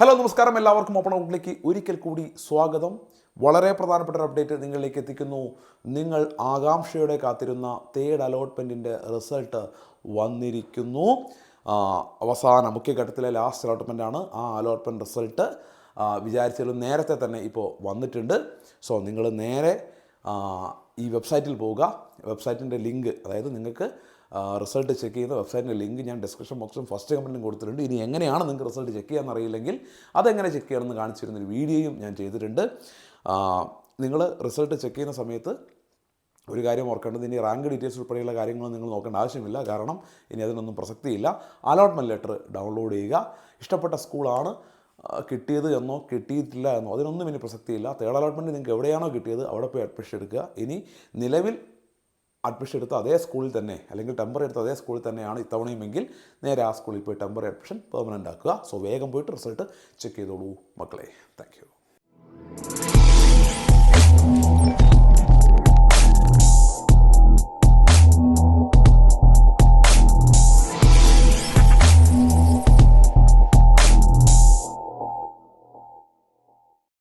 Hello നമസ്കാരം. എല്ലാവർക്കും open ഔട്ട്ലേക്ക് ഒരിക്കൽ കൂടി സ്വാഗതം. വളരെ പ്രധാനപ്പെട്ട ഒരു അപ്ഡേറ്റ് നിങ്ങളിലേക്ക് എത്തിക്കുന്നു. നിങ്ങൾ ആകാംക്ഷയോടെ കാത്തിരുന്ന തേർഡ് അലോട്ട്മെന്റിന്റെ റിസൾട്ട് വന്നിരിക്കുന്നു. അവസാന മുഖ്യഘട്ടത്തിലെ ലാസ്റ്റ് അലോട്ട്മെന്റാണ് ആ അലോട്ട്മെന്റ് റിസൾട്ട്. വിചാരിച്ചാലും നേരത്തെ തന്നെ ഇപ്പോൾ വന്നിട്ടുണ്ട്. സോ നിങ്ങൾ നേരെ ഈ വെബ്സൈറ്റിൽ പോവുക. വെബ്സൈറ്റിന്റെ ലിങ്ക് അതായത് നിങ്ങൾക്ക് റിസൾട്ട് ചെക്ക് ചെയ്യുന്ന വെബ്സൈറ്റിന്റെ ലിങ്ക് ഞാൻ ഡിസ്ക്രിപ്ഷൻ ബോക്സും ഫസ്റ്റ് കമന്റിലും കൊടുത്തിട്ടുണ്ട്. ഇനി എങ്ങനെയാണ് നിങ്ങൾക്ക് റിസൾട്ട് ചെക്ക് ചെയ്യാമെന്നറിയില്ലെങ്കിൽ അതെങ്ങനെ ചെക്ക് ചെയ്യണമെന്ന് കാണിച്ചിരുന്നൊരു വീഡിയോയും ഞാൻ ചെയ്തിട്ടുണ്ട്. നിങ്ങൾ റിസൾട്ട് ചെക്ക് ചെയ്യുന്ന സമയത്ത് ഒരു കാര്യം ഓർക്കേണ്ടത് ഇനി റാങ്ക് ഡീറ്റെയിൽസ് ഉൾപ്പെടെയുള്ള കാര്യങ്ങൾ നിങ്ങൾ നോക്കേണ്ട ആവശ്യമില്ല. കാരണം ഇനി അതിനൊന്നും പ്രസക്തിയില്ല. അലോട്ട്മെന്റ് ലെറ്റർ ഡൗൺലോഡ് ചെയ്യുക. ഇഷ്ടപ്പെട്ട സ്കൂളാണ്. കിട്ടിയത് എന്നോ കിട്ടിയിട്ടില്ല എന്നോ അതിനൊന്നും ഇനി പ്രസക്തിയില്ല. തേർഡ് അലോട്ട്മെന്റ് നിങ്ങൾക്ക് എവിടെയാണോ കിട്ടിയത് അവിടെ പോയി അഡ്മിഷൻ എടുക്കുക. ഇനി നിലവിൽ അഡ്മിഷൻ എടുത്ത അതേ സ്കൂളിൽ തന്നെ അല്ലെങ്കിൽ ടെമ്പററി എടുത്ത അതേ സ്കൂളിൽ തന്നെയാണ് ഇത്തവണയുമെങ്കിൽ നേരെ ആ സ്കൂളിൽ പോയി ടെമ്പററി അഡ്മിഷൻ പെർമനന്റ് ആക്കുക. സോ വേഗം പോയിട്ട് റിസൾട്ട് ചെക്ക് ചെയ്തോളൂ മക്കളെ. താങ്ക്